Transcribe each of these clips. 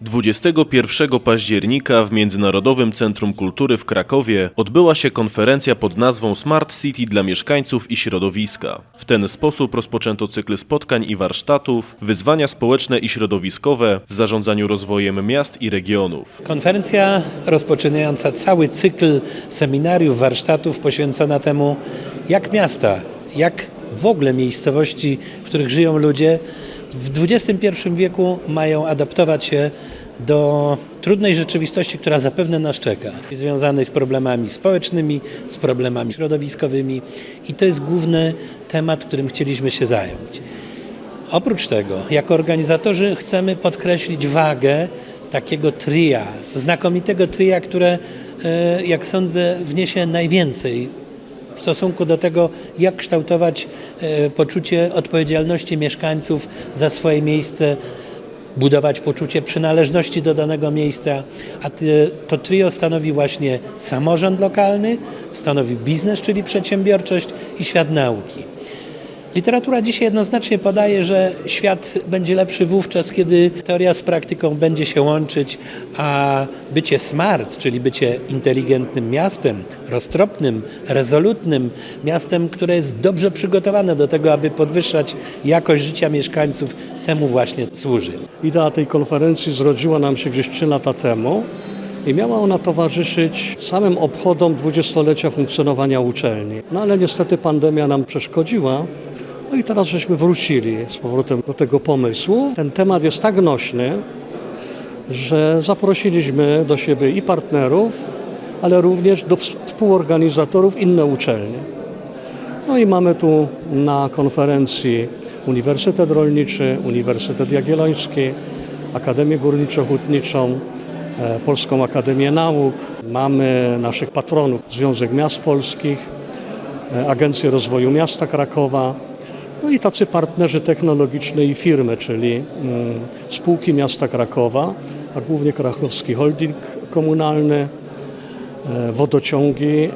21 października w Międzynarodowym Centrum Kultury w Krakowie odbyła się konferencja pod nazwą Smart City dla mieszkańców i środowiska. W ten sposób rozpoczęto cykl spotkań i warsztatów, wyzwania społeczne i środowiskowe w zarządzaniu rozwojem miast i regionów. Konferencja rozpoczynająca cały cykl seminariów, warsztatów poświęcona temu, jak miasta, jak w ogóle miejscowości, w których żyją ludzie, w XXI wieku mają adaptować się do trudnej rzeczywistości, która zapewne nas czeka, związanej z problemami społecznymi, z problemami środowiskowymi i to jest główny temat, którym chcieliśmy się zająć. Oprócz tego, jako organizatorzy chcemy podkreślić wagę takiego tria, znakomitego tria, które, e, jak sądzę, wniesie najwięcej w stosunku do tego, jak kształtować e, poczucie odpowiedzialności mieszkańców za swoje miejsce, budować poczucie przynależności do danego miejsca, a to trio stanowi właśnie samorząd lokalny, stanowi biznes, czyli przedsiębiorczość i świat nauki. Literatura dzisiaj jednoznacznie podaje, że świat będzie lepszy wówczas, kiedy teoria z praktyką będzie się łączyć, a bycie smart, czyli bycie inteligentnym miastem, roztropnym, rezolutnym miastem, które jest dobrze przygotowane do tego, aby podwyższać jakość życia mieszkańców, temu właśnie służy. Idea tej konferencji zrodziła nam się gdzieś 3 lata temu i miała ona towarzyszyć samym obchodom dwudziestolecia funkcjonowania uczelni. No ale niestety pandemia nam przeszkodziła. No i teraz żeśmy wrócili z powrotem do tego pomysłu. Ten temat jest tak nośny, że zaprosiliśmy do siebie i partnerów, ale również do ws- współorganizatorów inne uczelnie. No i mamy tu na konferencji Uniwersytet Rolniczy, Uniwersytet Jagielloński, Akademię Górniczo-Hutniczą, e, Polską Akademię Nauk. Mamy naszych patronów, Związek Miast Polskich, e, Agencję Rozwoju Miasta Krakowa, no i tacy partnerzy technologiczni i firmy, czyli mm, spółki miasta Krakowa, a głównie Krakowski Holding Komunalny, e, wodociągi e,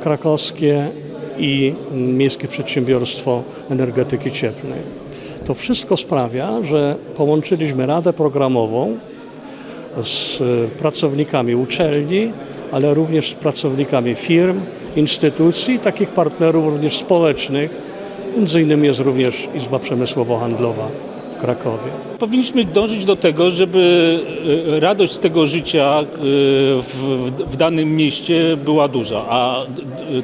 krakowskie i mm, Miejskie Przedsiębiorstwo Energetyki Cieplnej. To wszystko sprawia, że połączyliśmy Radę Programową z e, pracownikami uczelni, ale również z pracownikami firm, instytucji, takich partnerów również społecznych. Między innymi jest również Izba Przemysłowo-Handlowa Krakowie. Powinniśmy dążyć do tego, żeby e, radość z tego życia e, w, w danym mieście była duża, a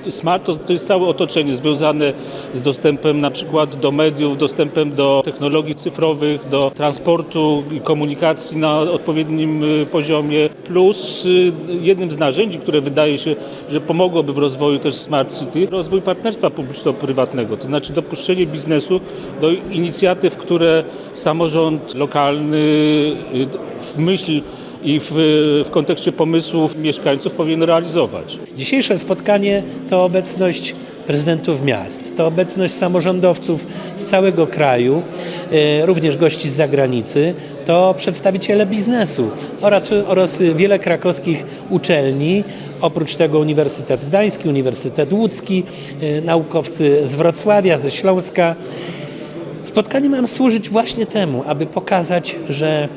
e, smart to, to jest całe otoczenie związane z dostępem na przykład do mediów, dostępem do technologii cyfrowych, do transportu i komunikacji na odpowiednim poziomie, plus jednym z narzędzi, które wydaje się, że pomogłoby w rozwoju też Smart City, rozwój partnerstwa publiczno-prywatnego, to znaczy dopuszczenie biznesu do inicjatyw, które samorząd lokalny y, w myśl i w, w kontekście pomysłów mieszkańców powinien realizować. Dzisiejsze spotkanie to obecność prezydentów miast, to obecność samorządowców z całego kraju, e, również gości z zagranicy, to przedstawiciele biznesu oraz, oraz wiele krakowskich uczelni, oprócz tego Uniwersytet Gdański, Uniwersytet Łódzki, e, naukowcy z Wrocławia, ze Śląska. Spotkanie mam służyć właśnie temu, aby pokazać, że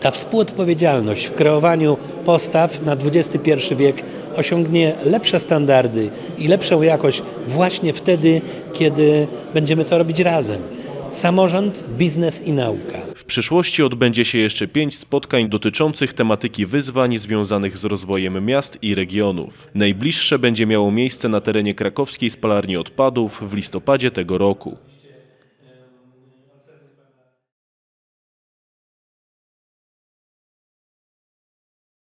ta współodpowiedzialność w kreowaniu postaw na XXI wiek osiągnie lepsze standardy i lepszą jakość właśnie wtedy, kiedy będziemy to robić razem. Samorząd, biznes i nauka. W przyszłości odbędzie się jeszcze pięć spotkań dotyczących tematyki wyzwań związanych z rozwojem miast i regionów. Najbliższe będzie miało miejsce na terenie krakowskiej spalarni odpadów w listopadzie tego roku.